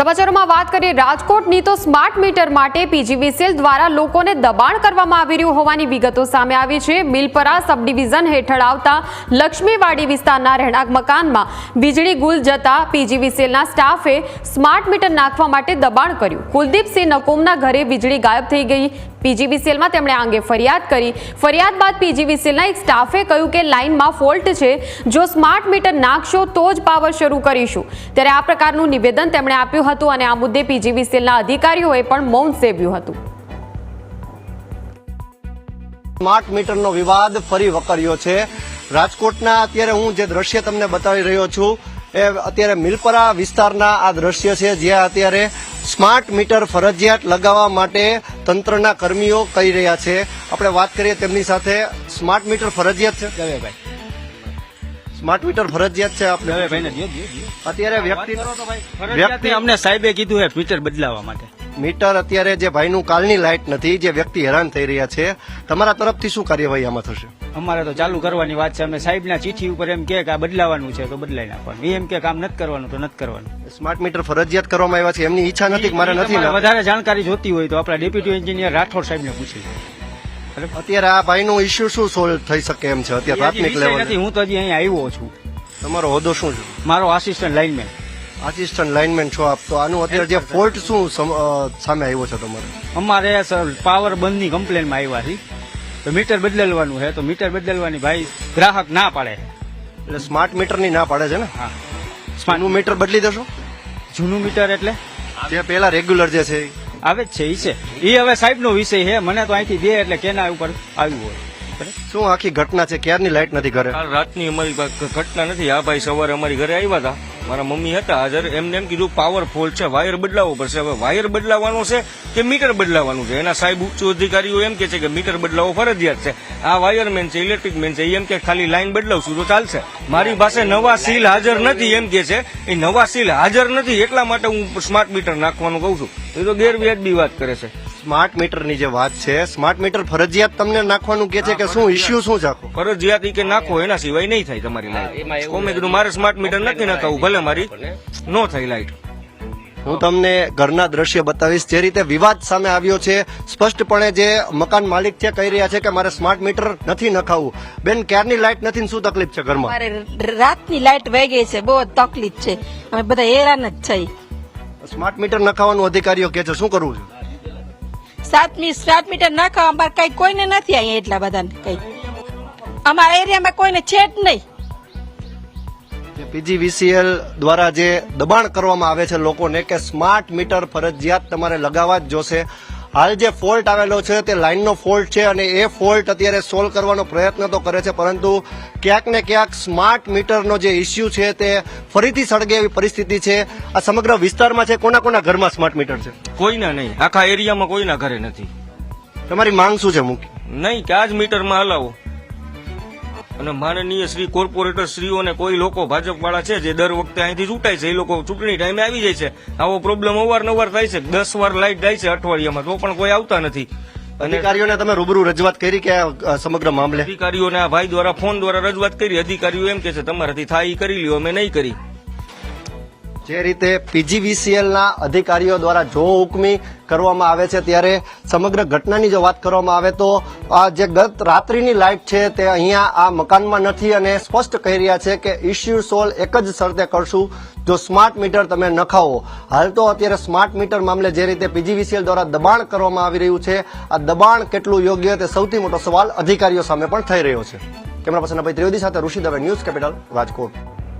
સમાચારોમાં વાત કરીએ, રાજકોટની તો સ્માર્ટ મીટર માટે પીજીવીસીએલ દ્વારા લોકોને દબાણ કરવામાં આવી રહ્યું હોવાની વિગતો સામે આવી છે. મિલપરા સબ ડિવિઝન હેઠળ આવતા લક્ષ્મીવાડી વિસ્તારના રહેણાંક મકાનમાં વીજળી ગુલ જતા પીજીવીસીએલના સ્ટાફે સ્માર્ટ મીટર નાખવા માટે દબાણ કર્યું. કુલદીપસિંહ નકોમના ઘરે વીજળી ગાયબ થઈ ગઈ. પીજીવીસીએલમાં તેમણે આ અંગે ફરિયાદ કરી. ફરિયાદ બાદ પીજીવીસીએલના એક સ્ટાફે કહ્યું કે લાઇનમાં ફોલ્ટ છે. જો સ્માર્ટ મીટર નાખશો તો જ પાવર શરૂ કરીશું. ત્યારે આ પ્રકારનું નિવેદન તેમણે આપ્યું હતું અને આ મુદ્દે પીજીવીસીએલના અધિકારીઓએ પણ મૌન સેવ્યું હતું. સ્માર્ટ મીટરનો વિવાદ ફરી વકર્યો છે. રાજકોટના અત્યારે હું જે દ્રશ્ય તમને બતાવી રહ્યો છું, એ અત્યારે મિલપરા વિસ્તારના આ દ્રશ્ય છે, જ્યાં અત્યારે સ્માર્ટ મીટર ફરજિયાત લગાવવા માટે તંત્રના કર્મીઓ કહી રહ્યા છે. આપણે વાત કરીએ તેમની સાથે. સ્માર્ટ મીટર ફરજિયાત છે? દવેભાઈ સ્માર્ટ મીટર ફરજિયાત છે આપણે દવેભાઈને. અત્યારે વ્યક્તિ વ્યક્તિ અમને સાહેબે કીધું હે મીટર બદલાવવા માટે. મીટર અત્યારે જે ભાઈનું કાલની લાઇટ નથી જે વ્યક્તિ હેરાન થઈ રહ્યા છે તમારા તરફથી શું કાર્યવાહી આમાં થશે? અમારે તો ચાલુ કરવાની વાત છે. અમે સાહેબના ચીઠી ઉપર એમ કે આ બદલાવાનું છે તો બદલાઈ નાખવાનું. એમ કે કામ નથી કરવાનું તો નથી કરવાનું. સ્માર્ટ મીટર ફરજિયાત કરવામાં આવ્યા છે એમની ઈચ્છા નથી મારે નથી વધારે જાણકારી જોતી હોય તો આપણા ડેપ્યુટી એન્જિનિયર રાઠોડ સાહેબને પૂછી. અત્યારે આ ભાઈનું ઇસ્યુ શું સોલ્વ થઈ શકે એમ છે અત્યારે પ્રાથમિક લેવલ? હું તો હજી અહીં આવ્યો છું. તમારો હોદ્દો શું છે? મારો આસિસ્ટન્ટ લાઇનમેન આસિસ્ટન્ટ લાઇનમેન છો આપ તો આનું અત્યારે જે ફોલ્ટ શું સામે આવ્યો છે તમારે? અમારે સર પાવર બંધની કમ્પ્લેનમાં આવ્યા છે તો મીટર બદલવાનું છે તો મીટર બદલવાની ભાઈ ગ્રાહક ના પાડે. એટલે સ્માર્ટ મીટરની ના પાડે છે ને? હા. સ્માર્ટનું મીટર બદલી દેશો. જૂનું મીટર એટલે? જે પેલા રેગ્યુલર જે છે. આવે જ છે એ છે. એ હવે સાહેબનો વિષય છે મને તો અહીંથી દે એટલે કેના ઉપર આવ્યું હોય. શું આખી ઘટના છે? ક્યારની લાઇટ નથી ઘરે? કાલ રાતની અમારી ઘટના નથી. આ ભાઈ, સવારે અમારી ઘરે આવ્યા હતા મારા મમ્મી હતા. હાજર એમને એમ કીધું પાવર ફોલ્ટ છે. વાયર બદલાવવો પડશે. હવે વાયર બદલાવવાનો છે કે મીટર બદલાવવાનું છે? એના સાહેબ ઉચ્ચ અધિકારીઓ એમ કે છે કે મીટર બદલાવવો ફરજિયાત છે. આ વાયરમેન છે ઇલેક્ટ્રિક મેન છે એમ કે ખાલી લાઈન બદલાવશું તો ચાલશે. મારી પાસે નવા સીલ હાજર નથી એમ કે છે. એ નવા સીલ હાજર નથી એટલા માટે હું સ્માર્ટ મીટર નાખવાનું કહું છું. એ તો ગેરવ્યાજબી વાત કરે છે. સ્માર્ટ મીટરની જે વાત છે સ્માર્ટ મીટર ફરજિયાત તમને નાખવાનું કે છે કે શું ઇસ્યુ શું છે આખો? ફરજિયાત કે નાખો એના સિવાય નહીં થાય તમારી લાઈટ તો મેં કીધું મારે સ્માર્ટ મીટર નથી નાખવું ભલે મારી. નો થાય લાઈટ હું તમને ઘરના દ્રશ્ય બતાવીશ. જે રીતે વિવાદ સામે આવ્યો છે સ્પષ્ટપણે જે મકાન માલિક છે કહી રહ્યા છે કે મારે સ્માર્ટ મીટર નથી નખાવું. બેન ક્યારની લાઇટ નથી શું તકલીફ છે ઘરમાં? રાતની લાઈટ વહી ગઈ છે બહુ તકલીફ છે. અમે બધા હેરાન જ છે સ્માર્ટ મીટર નખાવાનું અધિકારીઓ કે છે શું કરવું છે? સાતમી સાત મીટર નાખો, અમારે કઈ કોઈને નથી અહીંયા એટલા બધાને કઈ. અમારા એરિયામાં કોઈને છે જ નહીં. પીજીવીસીએલ દ્વારા જે દબાણ કરવામાં આવે છે લોકોને કે સ્માર્ટ મીટર ફરજિયાત તમારે લગાવવા જ જોશે. હાલ જે ફોલ્ટ આવેલો છે તે લાઇનનો ફોલ્ટ છે અને એ ફોલ્ટ અત્યારે સોલ્વ કરવાનો પ્રયત્ન તો કરે છે પરંતુ ક્યાંક ને ક્યાંક સ્માર્ટ મીટરનો જે ઇસ્યુ છે તે ફરીથી સળગે એવી પરિસ્થિતિ છે. આ સમગ્ર વિસ્તારમાં છે કોના કોના ઘરમાં સ્માર્ટ મીટર છે? કોઈના નહીં. આખા એરિયામાં કોઈના ઘરે નથી. તમારી માંગ શું છે મૂકી? નહીં કે જ મીટરમાં હલાવો. અને માનનીય શ્રી કોર્પોરેટર શ્રીઓને કોઈ લોકો ભાજપ વાળા છે જે દર વખતે અહીંથી ચૂંટાય છે એ લોકો ચૂંટણી ટાઈમે આવી જાય છે. આવો પ્રોબ્લેમ અવારનવાર થાય છે. દસ વાર લાઈટ જાય છે અઠવાડિયામાં તો પણ કોઈ આવતા નથી. અને અધિકારીઓને તમે રૂબરૂ રજૂઆત કરી કે આ સમગ્ર મામલે? અધિકારીઓને આ ભાઈ દ્વારા ફોન દ્વારા રજૂઆત કરી. અધિકારીઓ એમ કે છે તમારાથી થાય કરી લ્યો અમે નહીં કરી. જે રીતે પીજીવીસીએલના અધિકારીઓ દ્વારા જો હુકમી કરવામાં આવે છે ત્યારે સમગ્ર ઘટનાની જો વાત કરવામાં આવે તો આ જે ગત રાત્રિની લાઇટ છે તે અહીંયા આ મકાનમાં નથી અને સ્પષ્ટ કહી રહ્યા છે કે ઇસ્યુ સોલ્વ એક જ શરતે કરશું. જો સ્માર્ટ મીટર તમે નખાવો હાલ તો અત્યારે સ્માર્ટ મીટર મામલે જે રીતે પીજીવીસીએલ દ્વારા દબાણ કરવામાં આવી રહ્યું છે, આ દબાણ કેટલું યોગ્ય તે સૌથી મોટો સવાલ અધિકારીઓ સામે પણ થઈ રહ્યો છે. કેમેરા પર્સન અભય ત્રિવેદી સાથે ઋષિ દવે ન્યૂઝ કેપિટલ રાજકોટ.